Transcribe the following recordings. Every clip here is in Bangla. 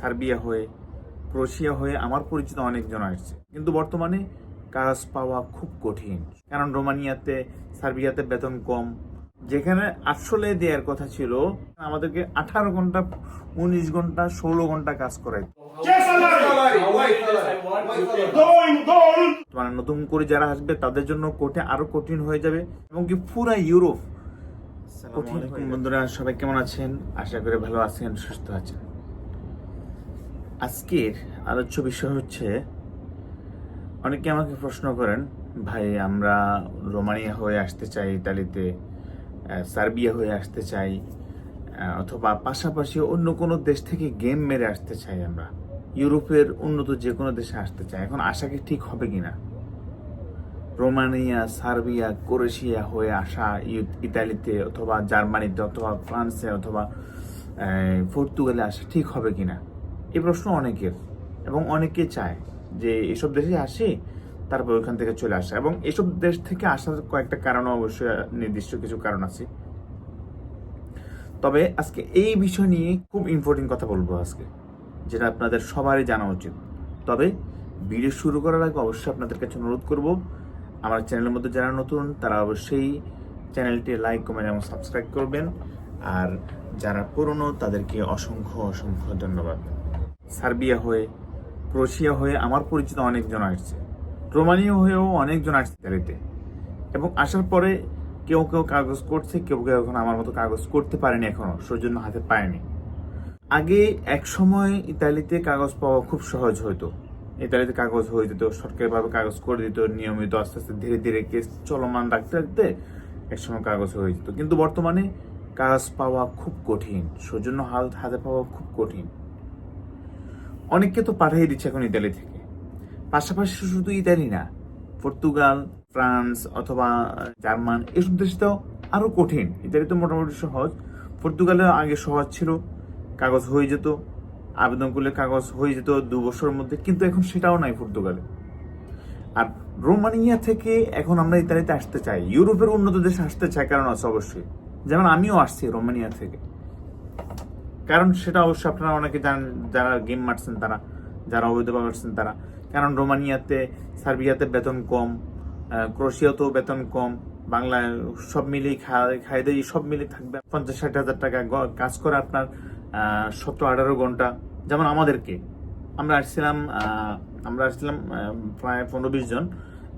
সার্বিয়া হয়ে ক্রোশিয়া হয়ে আমার পরিচিত অনেকজন আসছে। কিন্তু বর্তমানে কাজ পাওয়া খুব কঠিন। কারণ রোমানিয়াতে সার্বিয়াতে বেতন কম। যেখানে আসলে দেওয়ার কথা ছিল আমাদেরকে আঠারো ঘণ্টা উনিশ ঘণ্টা ষোলো ঘণ্টা কাজ করাই going! মানে নতুন করে যারা আসবে তাদের জন্য কোটে আরও কঠিন হয়ে যাবে এবং কি পুরা ইউরোপ কঠিন। বন্ধুরা সবাই কেমন আছেন? আশা করি ভালো আছেন সুস্থ আছেন। আজকের আলোচ্য বিষয় হচ্ছে, অনেকে আমাকে প্রশ্ন করেন, ভাই, আমরা রোমানিয়া হয়ে আসতে চাই, ইতালিতে সার্বিয়া হয়ে আসতে চাই অথবা পাশাপাশি অন্য কোনো দেশ থেকে গেম মেরে আসতে চাই আমরা। ইউরোপের উন্নত যে কোনো দেশে আসতে চাই। এখন আশা কি ঠিক হবে কি না? রোমানিয়া, সার্বিয়া, ক্রোয়েশিয়া হয়ে আসা ইতালিতে অথবা জার্মানিতে অথবা ফ্রান্সে অথবা পর্তুগালে আসা ঠিক হবে কিনা এই প্রশ্ন অনেকের এবং অনেকে চায় যে এসব দেশে আসি, তারপর ওইখান থেকে চলে আসা। এবং এসব দেশ থেকে আসার কয়েকটা কারণ অবশ্যই নির্দিষ্ট কিছু কারণ আছে। তবে আজকে এই বিষয় নিয়ে খুব ইম্পর্টেন্ট কথা বলব আজকে, যেটা আপনাদের সবারই জানা উচিত। তবে ভিডিও শুরু করার আগে অবশ্যই আপনাদের কাছে অনুরোধ করব, আমার চ্যানেলের মধ্যে যারা নতুন, তারা অবশ্যই চ্যানেলটি লাইক কমেন্ট এবং সাবস্ক্রাইব করবেন। আর যারা পুরনো, তাদেরকে অসংখ্য অসংখ্য ধন্যবাদ। সার্বিয়া হয়ে ক্রোশিয়া হয়ে আমার পরিচিত অনেকজন আসছে। রোমানিয়া হয়েও অনেকজন আসছে ইতালিতে এবং আসার পরে কেউ কেউ কাগজ করছে, কেউ কেউ এখন আমার মতো কাগজ করতে পারেনি এখনও, সৌজন্য হাতে পায়নি। আগে এক সময় ইতালিতে কাগজ পাওয়া খুব সহজ হতো। ইতালিতে কাগজ হয়ে যেত, সরকারিভাবে কাগজ করে দিত, নিয়মিত আস্তে আস্তে ধীরে ধীরে কেস চলমান রাখতে রাখতে একসময় কাগজ হয়ে যেত। কিন্তু বর্তমানে কাগজ পাওয়া খুব কঠিন, সৌজন্য হাত, হাতে পাওয়া খুব কঠিন। অনেককে তো পাঠিয়ে দিচ্ছে এখন ইতালি থেকে। পাশাপাশি শুধু ইতালি না, পর্তুগাল, ফ্রান্স অথবা জার্মান, এসব দেশে তো আরও কঠিন। ইতালি তো মোটামুটি সহজ। পর্তুগালে আগে সহজ ছিল, কাগজ হয়ে যেত, আবেদন করলে কাগজ হয়ে যেত দু বছরের মধ্যে, কিন্তু এখন সেটাও নাই পর্তুগালে। আর রোমানিয়া থেকে এখন আমরা ইতালিতে আসতে চাই। ইউরোপের উন্নত দেশে আসতে চাই, কারণ আছে অবশ্যই। যেমন আমিও আসছি রোমানিয়া থেকে। কারণ সেটা অবশ্যই আপনারা অনেকে জানেন যারা গেম মারছেন তারা যারা অবৈধভাবে আসছেন তারা। কারণ রোমানিয়াতে সার্বিয়াতে বেতন কম আহ, ক্রোয়েশিয়াতেও বেতন কম বাংলায় সব মিলিয়ে খাই দিয়ে সব মিলিয়ে থাকবে। পঞ্চাশ ষাট হাজার টাকা কাজ করে আপনার সতেরো আঠারো ঘণ্টা। যেমন আমাদেরকে। আমরা আসছিলাম আমরা আসছিলাম প্রায় পনেরো বিশ জন।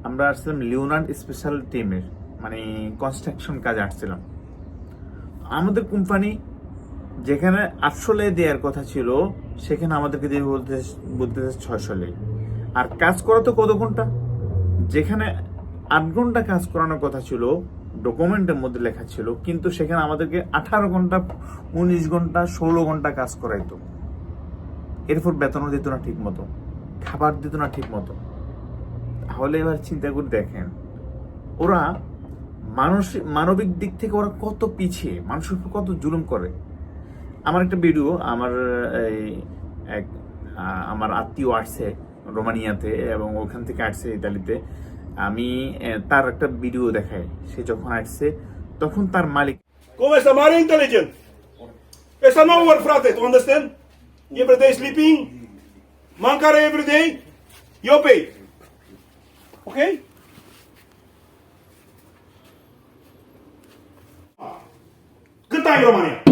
আমরা আসছিলাম লিওনার্ড স্পেশাল টিমের মানে কনস্ট্রাকশন কাজে আসছিলাম। আমাদের কোম্পানি যেখানে আটশোলে দেওয়ার কথা ছিল, সেখানে আমাদেরকে দিয়ে বলতে বলতেছে ছয়শলে আর কাজ করা তো কত ঘণ্টা? যেখানে আট ঘণ্টা কাজ করানোর কথা ছিল ডকুমেন্টের মধ্যে লেখা ছিল, কিন্তু সেখানে আমাদেরকে আঠারো ঘণ্টা, উনিশ ঘণ্টা, ষোলো ঘণ্টা কাজ করাইতো। এরপর বেতনও দিত না ঠিক মতো খাবার দিত না ঠিক মতো তাহলে এবার চিন্তা করে দেখেন, ওরা মানসিক, মানবিক দিক থেকে ওরা কত পিছিয়ে, মানুষের কত জুলুম করে। আমার একটা ভিডিও আমার এই এক আমার আত্মীয় আসছে রোমানিয়াতে এবং ওখান থেকে আসছে ইতালিতে। আমি তার একটা ভিডিও দেখাই সে যখন আসছে তখন তার মালিক Good time, Romania.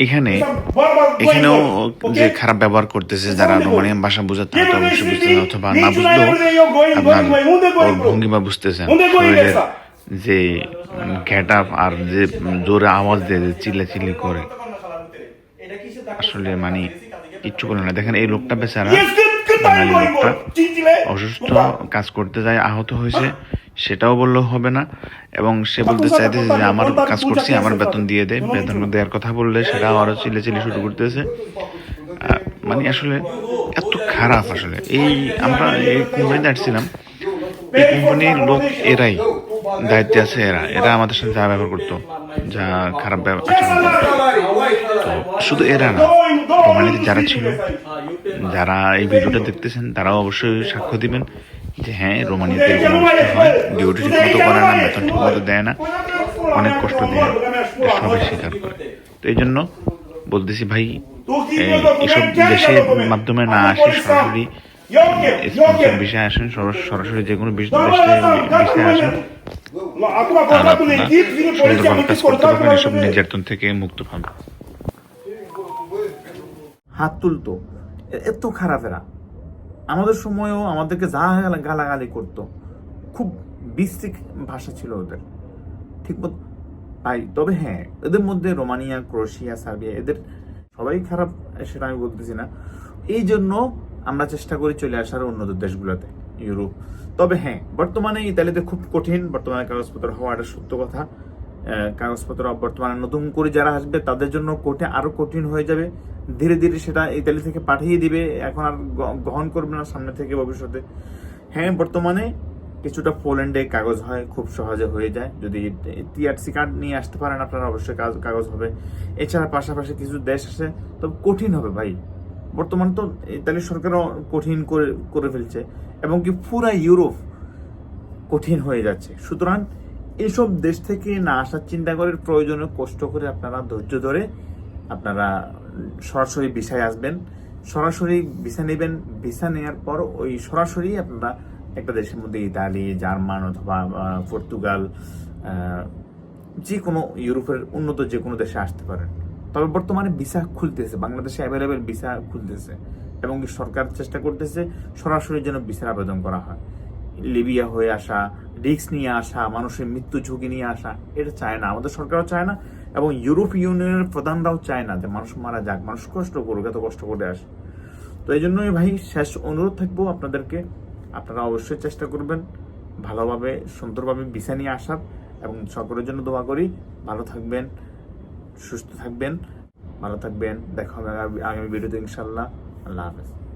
এখানে এখানেও যে খারাপ ব্যবহার করতেছে যারা রোমানিয়ান ভাষা বুঝাতে হয়তো বেশি বুঝতেছে অথবা না বুঝলেও ভঙ্গি বা বুঝতেছে যে গেট আপ আর যে জোরে আওয়াজ দিয়ে চিল্লা চিল্লি করে আসলে মানে ইচ্ছু করে না। দেখেন এই লোকটা বেচারা বাঙালি লোকটা অসুস্থ কাজ করতে যায় আহত হয়েছে সেটাও বললেও হবে না। এবং সে বলতে চাইতেছে যে আমার কাজ করছি আমার বেতন দিয়ে দেয় বেতন দেওয়ার কথা বললে সেটাও আরও চিলে চিলে শুরু করতেছে। মানে আসলে এত খারাপ আসলে। এই আমরা এই কোম্পানিতে আসছিলাম। এই কোম্পানির লোক এরাই দায়িত্বে আছে এরা। এরা আমাদের সাথে যা ব্যবহার করতো। যা খারাপ তো শুধু এরা না রোমানিতে যারা ছিল যারা এই ভিডিওটা দেখতেছেন তারাও অবশ্যই সাক্ষ্য দিবেন যে হ্যাঁ রোমানিতে এরকম অবস্থা হয়। ডিউটি ঠিক মতো করে না বেতন ঠিক মতো দেয় না। অনেক কষ্ট দেয়। সবাই স্বীকার করে। তো এই জন্য বলতেছি ভাই এই এসব দেশের মাধ্যমে না আসে সরাসরি স্পন্সর বিষয়ে আসেন সরাসরি যে কোনো বিষ- দেশে আসেন এসব নির্যাতন থেকে মুক্ত পাবেন হাত তুলতো এত খারাপ এরা আমাদের সময়ও আমাদেরকে যা গালা- গালাগালি করতো খুব বিশ্রিক ভাষা ছিল ওদের ঠিক মতো ভাই তবে হ্যাঁ এদের মধ্যে রোমানিয়া ক্রোয়েশিয়া সার্বিয়া এদের সবাই খারাপ সেটা আমি বলতেছি না এই জন্য আমরা চেষ্টা করি চলে আসার উন্নত দেশগুলোতে, ইউরোপ। তবে হ্যাঁ বর্তমানে ইতালিতে খুব কঠিন, বর্তমানে কাগজপত্র হওয়া এটা সত্য কথা। কাগজপত্র বর্তমানে নতুন করে যারা আসবে, তাদের জন্য কঠিন আরও কঠিন হয়ে যাবে। ধীরে ধীরে সেটা ইতালি থেকে পাঠিয়ে দিবে, এখন আর গ্রহণ করবে না সামনে থেকে ভবিষ্যতে। হ্যাঁ বর্তমানে কিছুটা পোল্যান্ডে কাগজ হয়, খুব সহজে হয়ে যায়। যদি টিআরসি কার্ড নিয়ে আসতে পারেন আপনারা, অবশ্যই কাগজ হবে। এছাড়া পাশাপাশি কিছু দেশ আছে, তবে কঠিন হবে ভাই। বর্তমান তো ইতালি সরকারও কঠিন করে করে ফেলছে এবং কি পুরা ইউরোপ কঠিন হয়ে যাচ্ছে। সুতরাং এইসব দেশ থেকে না আসার চিন্তা করে প্রয়োজনে কষ্ট করে আপনারা ধৈর্য ধরে আপনারা সরাসরি ভিসায় আসবেন। সরাসরি ভিসা নেবেন। ভিসা নেওয়ার পর ওই সরাসরি আপনারা একটা দেশের মধ্যে ইতালি, জার্মান অথবা পর্তুগাল যে কোনো ইউরোপের উন্নত যে কোনো দেশে আসতে পারেন। তবে বর্তমানে ভিসা খুলতেছে, বাংলাদেশে অ্যাভেলেবেল ভিসা খুলতেছে এবং সরকার চেষ্টা করতেছে সরাসরি যেন ভিসার আবেদন করা হয়। লিবিয়া হয়ে আসা, রিস্ক নিয়ে আসা, মানুষের মৃত্যু ঝুঁকি নিয়ে আসা, এটা চায় না, আমাদের সরকারও চায় না এবং ইউরোপ ইউনিয়নের প্রধানরাও চায় না যে মানুষ মারা যাক, মানুষ কষ্ট করুক, এত কষ্ট করে আসে। তো এই জন্যই ভাই শেষ অনুরোধ থাকব আপনাদেরকে, আপনারা অবশ্যই চেষ্টা করবেন ভালোভাবে, সুন্দরভাবে ভিসা নিয়ে আসার এবং সকলের জন্য দোয়া করি। ভালো থাকবেন সুস্থ থাকবেন ভালো থাকবেন। দেখা হবে আগামী- ভিডিওতে ইনশাল্লাহ আল্লাহ হাফেজ।